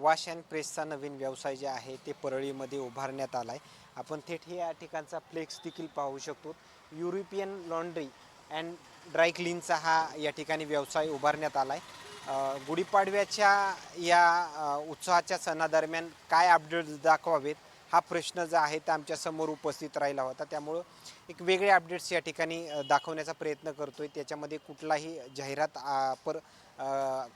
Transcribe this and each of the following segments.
Wash and प्रेसचा नवीन व्यवसाय जे आहे ते परळीमध्ये उभारण्यात आला आहे आपण थेट हे या ठिकाणचा फ्लेक्स देखील पाहू शकतो. युरोपियन लॉन्ड्री अँड ड्राय क्लीनचा हा या ठिकाणी व्यवसाय उभारण्यात आला आहे गुढीपाडव्याच्या या उत्साहाच्या उत्सवाच्या सणादरम्यान काय अपडेट्स दाखवावेत हा प्रश्न जो आहे तो आमच्यासमोर उपस्थित राहिला होता. त्यामुळं एक वेगळे अपडेट्स या ठिकाणी दाखवण्याचा प्रयत्न करतोय. त्याच्यामध्ये कुठलाही जाहिरात पर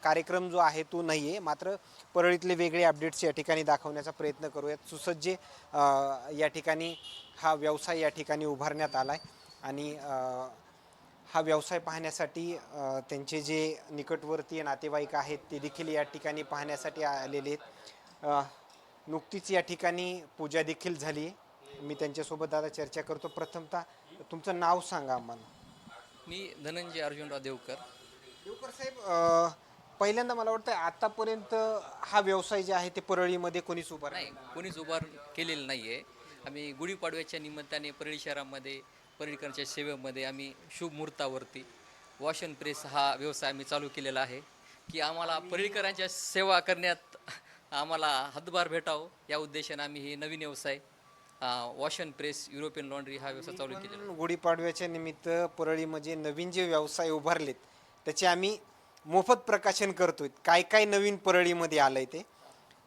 कार्यक्रम जो आहे तो नाही आहे मात्र परळीतले वेगळे अपडेट्स या ठिकाणी दाखवण्याचा प्रयत्न करूयात. सुसज्ज या ठिकाणी हा व्यवसाय या ठिकाणी उभारण्यात आला आहे आणि हा व्यवसाय पाहण्यासाठी त्यांचे जे निकटवर्तीय नातेवाईक आहेत ते देखील या ठिकाणी पाहण्यासाठी आलेले आहेत. नुकतीच या ठिकाणी पूजा देखील झाली आहे मी त्यांच्यासोबत आता चर्चा करतो. प्रथमतः तुमचं नाव सांगा आम्हाला. मी धनंजय अर्जुनराव देवकर. देवकर साहेब अ, पहिल्यांदा मला वाटतं आतापर्यंत हा व्यवसाय जे आहे ते परळीमध्ये कोणीच उभा नाही कोणीच उभार केलेलं नाही आहे आम्ही गुढीपाडव्याच्या निमित्ताने परळी शहरामध्ये परळीकरांच्या सेवेमध्ये आम्ही शुभ मुहूर्तावरती वॉश अँड प्रेस हा व्यवसाय आम्ही चालू केलेला आहे. की आम्हाला परळीकरांच्या सेवा करण्यात आम्हाला हातभार भेटावं या उद्देशाने आम्ही हे नवीन व्यवसाय wash and press European laundry हा व्यवसाय चालू. पण गुढीपाडव्याच्या निमित्त परळीमध्ये नवीन जे व्यवसाय उभारलेत त्याचे आम्ही मोफत प्रकाशन करतोय. काय काय नवीन परळीमध्ये आलंय ते?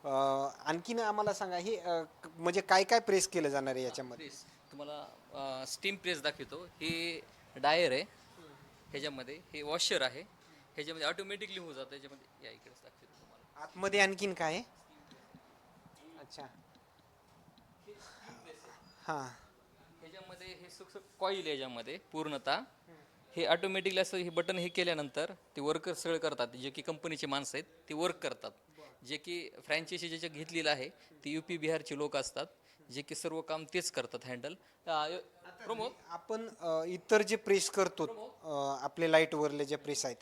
अं, आणखीन आम्हाला सांगा हे अं, क- म्हणजे काय काय प्रेस केलं जाणार आहे याच्यामध्ये? प्रेस तुम्हाला स्टीम प्रेस दाखवतो. हे डायर आहे ह्याच्यामध्ये. हे वॉशर आहे. ह्याच्यामध्ये ऑटोमॅटिकली होऊन जातं. ह्याच्यामध्ये या इकडेच दाखवतो तुम्हाला. आतमध्ये आणखीन काय आहे? अच्छा. हां. ह्याच्यामध्ये हे सुख कॉईल याच्यामध्ये पूर्णतः. हे ऑटोमॅटिकली असं हे बटन हे केल्यानंतर ते वर्कर सगळं करतात. जे की कंपनीचे माणसं आहेत ते वर्क करतात. जे की फ्रँचायसी ज्याच्या घेतलेलं आहे ते यू पी बिहारचे लोक असतात. जे की सर्व काम तेच करतात हँडल प्रमोद? आपण अं, इतर जे प्रेस करतो अं, आपले लाइट वरले जे प्रेस आहेत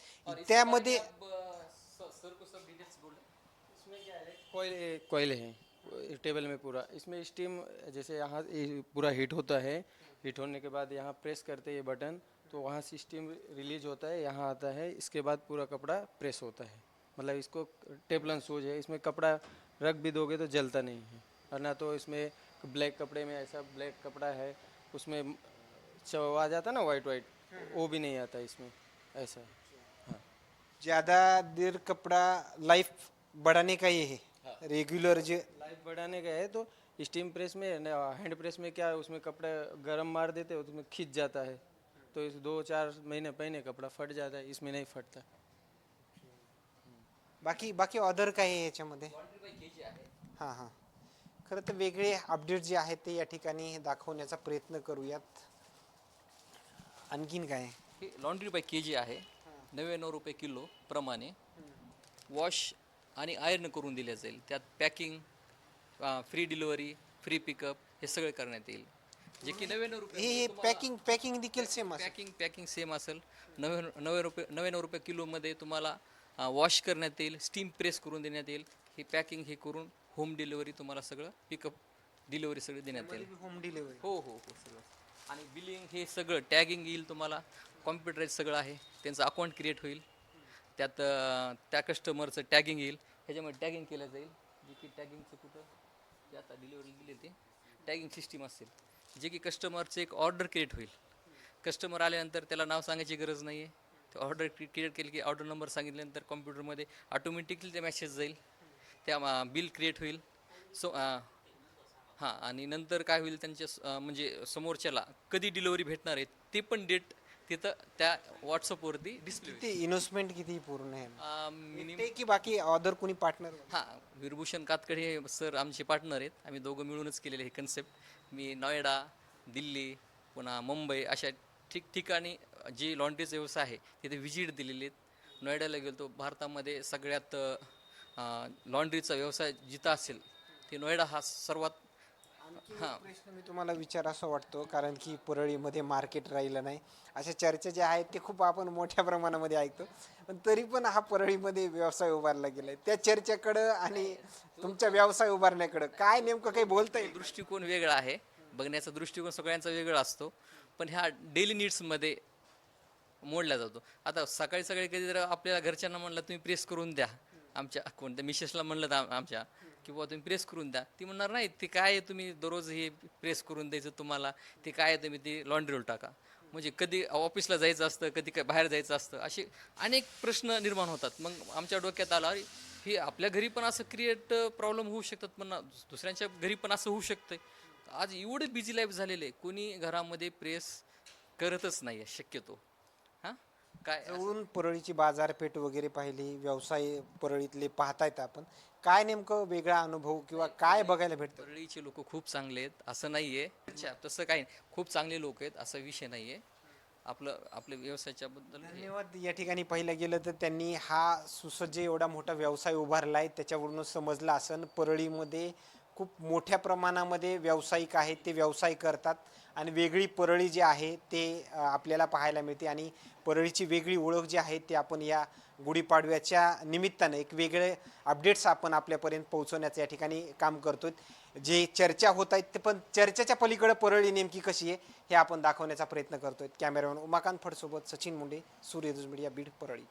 त्यामध्ये सर को सब डिटेल्स बोल इसमें क्या है कोयल कोयल है टेबल में पूरा। इसमें स्टीम जैसे यहाँ पूरा हीट होता है हीट होने के बाद यहाँ प्रेस करते ये बटन तो वहाँ से स्टीम रिलीज़ होता है, यहाँ आता है, इसके बाद पूरा कपड़ा प्रेस होता है। मतलब इसको टेबलन सूज है, इसमें कपड़ा रख भी दोगे तो जलता नहीं है। और ना तो इसमें ब्लैक कपड़े में ऐसा ब्लैक कपड़ा है, उसमें जो आ जाता ना वाइट वाइट वो भी नहीं आता इसमें, ऐसा हाँ। ज़्यादा देर कपड़ा लाइफ बढ़ाने का ये है। रेगुलर जो लाइफ बढ़ाने का है तो स्टीम प्रेस में हैंड प्रेस में क्या है उसमें कपड़ा गर्म मार देते हो तो उसमें खींच जाता है। तो इस दो चार महीने पहले कपड़ा फट जाता है इसमें नहीं फटता। बाकी बाकी ऑर्डर काय आहे याच्यामध्ये? हां हां. खरं तर वेगळे अपडेट जे आहेत ते या ठिकाणी दाखवण्याचा प्रयत्न करूयात. आणखीन काय? हे लॉन्ड्री बाय के जी आहे नव्याण्णव रुपये किलो प्रमाणे. वॉश आणि आयर्न करून दिल्या जाईल. त्यात packing free delivery free pickup हे सगळं करण्यात येईल. जे की नव्याण्णव हे हे रुपये पॅकिंग पॅकिंग देखील सेम असेल. पॅकिंग पॅकिंग सेम असेल. नव्याण्णव नव्या रुपये नव्याण्णव रुपये किलोमध्ये तुम्हाला वॉश करण्यात येईल स्टीम प्रेस करून देण्यात येईल. ही पॅकिंग हे करून होम डिलिव्हरी तुम्हाला सगळं पिकअप डिलिव्हरी सगळं देण्यात येईल. होम डिलिव्हरी हो हो हो सगळं. आणि बिलिंग हे सगळं टॅगिंग येईल तुम्हाला कॉम्प्युटराईज सगळं आहे. त्यांचं अकाउंट क्रिएट होईल. त्यात त्या कस्टमरचं टॅगिंग येईल. ह्याच्यामध्ये टॅगिंग केलं जाईल. जे की टॅगिंगचं कुठं? जे आता डिलिव्हरी दिली ते. टॅगिंग सिस्टीम असेल. जे की कस्टमरचं एक ऑर्डर क्रिएट होईल. कस्टमर आल्यानंतर त्याला नाव सांगायची गरज नाही आहे ते ऑर्डर क्रिएट केली की ऑर्डर नंबर सांगितल्यानंतर कॉम्प्युटरमध्ये ऑटोमॅटिकली ते मेसेज जाईल. त्या बिल क्रिएट होईल. सो हां आणि नंतर काय होईल त्यांच्या स- म्हणजे समोरच्याला कधी डिलिव्हरी भेटणार आहे ते पण डेट तिथं त्या व्हॉट्सअपवरती डिस्प्ले इन्व्हेस्टमेंट किती पूर्ण आहे? मिनिमम एकटे की बाकी ऑर्डर कोणी पार्टनर हां विरभूषण कातकडे हे सर आमचे पार्टनर आहेत. आम्ही दोघं मिळूनच केलेले हे कन्सेप्ट मी नोएडा दिल्ली पुन्हा मुंबई अशा ठिकठिकाणी जे लॉन्ड्रीचे व्यवसाय आहे तिथे व्हिजिट दिलेले आहेत. नोएडाला गेलो तो भारतामध्ये सगळ्यात लॉन्ड्रीचा व्यवसाय जिथं असेल ते नोएडा हा सर्वात हां. प्रश्न मी तुम्हाला विचार असं वाटतो कारण की परळीमध्ये मार्केट राहिलं नाही. अशा चर्चा ज्या आहेत ते खूप आपण मोठ्या प्रमाणामध्ये ऐकतो. पण तरी पण हा परळीमध्ये व्यवसाय उभारला गेलाय. त्या चर्चेकडं आणि तुमच्या व्यवसाय उभारण्याकडं काय नेमकं काही बोलता येईल दृष्टिकोन वेगळा आहे. बघण्याचा दृष्टिकोन सगळ्यांचा वेगळा असतो. पण ह्या डेली नीड्समध्ये मोडला जातो. आता सकाळी सकाळी कधी जर आपल्याला घरच्यांना म्हणलं तुम्ही प्रेस करून द्या. आमच्या कोणत्या मिसेसला म्हणलं तर आम- आमच्या. की बुवा तुम्ही प्रेस करून द्या. ती म्हणणार नाही ते काय आहे तुम्ही दररोज हे प्रेस करून द्यायचं तुम्हाला? ते काय आहे तुम्ही ते लॉन्ड्रीवर टाका. म्हणजे कधी ऑफिसला जायचं असतं कधी काय बाहेर जायचं असतं असे अनेक प्रश्न निर्माण होतात. मग आमच्या डोक्यात आला हे आपल्या घरी पण असं क्रिएट प्रॉब्लेम होऊ शकतात पण दुसऱ्यांच्या घरी पण असं होऊ शकतं आज एवढे बिझी लाईफ झालेले आहे. कोणी घरामध्ये प्रेस करतच नाही आहे शक्यतो. काय जवळून परळीची बाजारपेठ वगैरे पाहिली व्यवसाय परळीतले पाहतायत आपण काय नेमकं वेगळा अनुभव किंवा काय बघायला भेटतं? परळीचे लोक खूप चांगले आहेत असं नाही आहे अच्छा तसं काही नाही. खूप चांगले लोक आहेत असा विषय नाही आहे आपलं आपल्या व्यवसायाच्या बद्दल हे- धन्यवाद. या ठिकाणी पाहिलं गेलं तर त्यांनी हा सुसज्ज एवढा मोठा व्यवसाय उभारला आहे त्याच्यावरूनच समजलं असन परळीमध्ये खूप मोठ्या प्रमाणामध्ये व्यावसायिक आहेत ते व्यवसाय करतात आणि वेगळी परळी जी आहे ते आपल्याला पाहायला मिळते आणि परळीची वेगळी ओळख जी आहे ते आपण या गुढीपाडव्याच्या निमित्तानं एक वेगळे अपडेट्स आपण आपल्यापर्यंत पोहोचवण्याचं या ठिकाणी काम करतो जे चर्चा होत आहेत ते पण चर्चेच्या पलीकडे परळी नेमकी कशी आहे हे आपण दाखवण्याचा प्रयत्न करतोय. कॅमेरामॅन उमाकांत फडसोबत सचिन मुंडे सूर्यदुज मीडिया बीड परळी.